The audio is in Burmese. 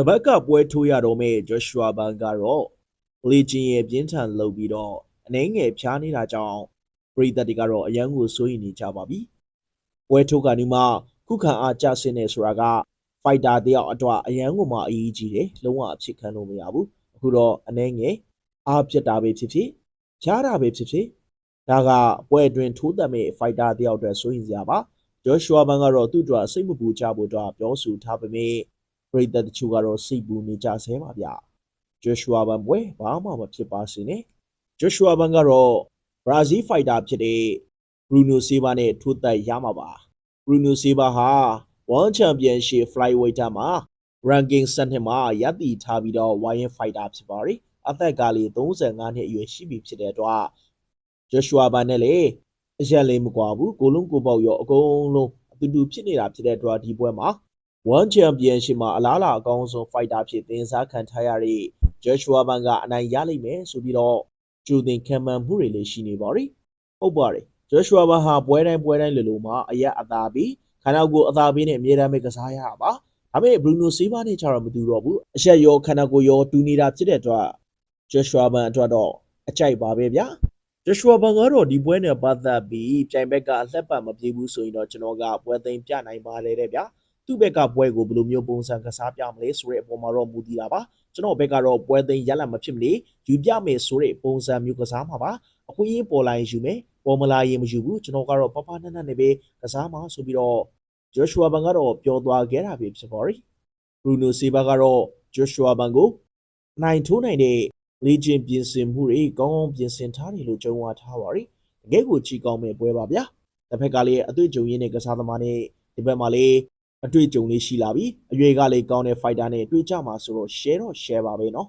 တပတ်ကပွဲထိုးရတော့မဲ့ Joshua ဘန်ကတော့လေဂျင်ရဲ့ပြင်းထန်လုပ်ပြီးတော့အနှဲငယ်ဖြားနေတာကြောင့်ပရိသတ်တွေကတော့အယံကိုစိုးရိမ်နေကြပါပြီ။ပွဲထိုးကနေမှခုခံအားကျဆင်းနေဆိုတာကဖိုက်တာတယောက်အတွက်အယံကိုမှအရေးကြီးတယ်လုံးဝအဖြစ်ခံလို့မရဘူး။အခုတော့အနှဲငယ်အားပြတ်တာပဲဖြစ်ဖြစ်ဖြားတာပဲဖြစ်ဖြစ်ဒါကပွဲအတွင်းထိုးသက်မဲ့ဖိုက်တာတယောက်အတွက်စိုးရိမ်စရာပါ။ Joshua ဘန်ကတော့သူ့အတွက်စိတ်မပူကြဖို့အတွက်ပြောဆိုထားပေမဲ့ ပရိသတ်တချို့ကတော့စိတ်ပူနေကြဆဲပါဗျ။ Joshua ဘန်ပွဲဘာမှမဖြစ်ပါစေနဲ့ Joshua ဘန်ကတော့ Brazil fighter ဖြစ်တဲ့ Bruno Silva နဲ့ထိုးသက်ရမှာပါ Bruno Silva ဟာ World Championship Flyweight မှာ ranking 7မှာရပ်တည်ထားပြီးတော့ YN fighter ဖြစ်ပါတယ်အသက်ကလေး35နှစ်အရွယ်ရှိပြီဖြစ်တဲ့အတွက် Joshua ဘန်နဲ့လည်းအရက်လေးမကွာဘူးကိုလုံးကိုပေါက်ရောအကုန်လုံးအတူတူဖြစ်နေတာဖြစ်တဲ့အတွက်ဒီပွဲမှာ One Championship မှာအလားအလာအကောင်းဆုံး fighter ဖြစ်သင်စားခံထားရတဲ့ Joshua ဘန်ကအနိုင်ရလိမ့်မယ်ဆိုပြီးတော့ကြိုတင်ခံမှန်းမှုတွေလည်းရှိနေပါတယ်။ဟုတ်ပါတယ်။ Joshua ဘန်ဟာပွဲတိုင်းပွဲတိုင်းလိုလိုမှာအရက်အသာပြီးခန္ဓာကိုယ်အသာပြီးနဲ့အမြဲတမ်းပဲကစားရတာပါ။ဒါပေမဲ့ Bruno Silva နဲ့ကျတော့မတူတော့ဘူး။အရက်ရောခန္ဓာကိုယ်ရောတူနေတာဖြစ်တဲ့အတွက် Joshua ဘန်အတွက်တော့အကြိုက်ပါပဲဗျာ။ Joshua ဘန်ကတော့ဒီပွဲနဲ့ပတ်သက်ပြီးပြိုင်ဘက်ကအလှက်ပတ်မပြေဘူးဆိုရင်တော့ကျွန်တော်ကပွဲသိမ်းပြနိုင်ပါတယ်တဲ့ဗျာ။ သူ့ဘက်ကပွဲကိုဘယ်လိုမျိုးပုံစံကစားပြမလဲဆိုတဲ့အပေါ်မှာတော့မူတည်တာပါကျွန်တော်ဘက်ကတော့ပွဲသိမ်းရလတ်မဖြစ်မနေယူပြမယ်ဆိုတဲ့ပုံစံမျိုးကစားမှာပါအခွင့်အရေးပေါ်လာရင်ယူမယ်ပေါ်မလာရင်မယူဘူးကျွန်တော်ကတော့ပပနက်နက်နဲ့ပဲကစားမှာဆိုပြီးတော့ Joshua ဘန်ကတော့ပြောသွားခဲ့တာပဲဖြစ်ပါရီ Bruno Silva ကတော့ Joshua ဘန်ကိုနိုင်ထိုးနိုင်တဲ့လေ့ကျင့်ပြင်ဆင်မှုတွေကောင်းကောင်းပြင်ဆင်ထားတယ်လို့ကြုံဝါထားပါရီတကယ်ကိုကြည်ကောင်းမဲ့ပွဲပါဗျာတစ်ဖက်ကလည်းအတွေ့အကြုံရင်းနဲ့ကစားသမားနဲ့ဒီဘက်မှာလည်း အတွေ့အကြုံလေးရှိလာပြီအရွယ်ကလည်းကောင်းတဲ့ fighter နဲ့တွေ့ကြမှာဆိုတော့ share တော့ share ပါပဲเนาะ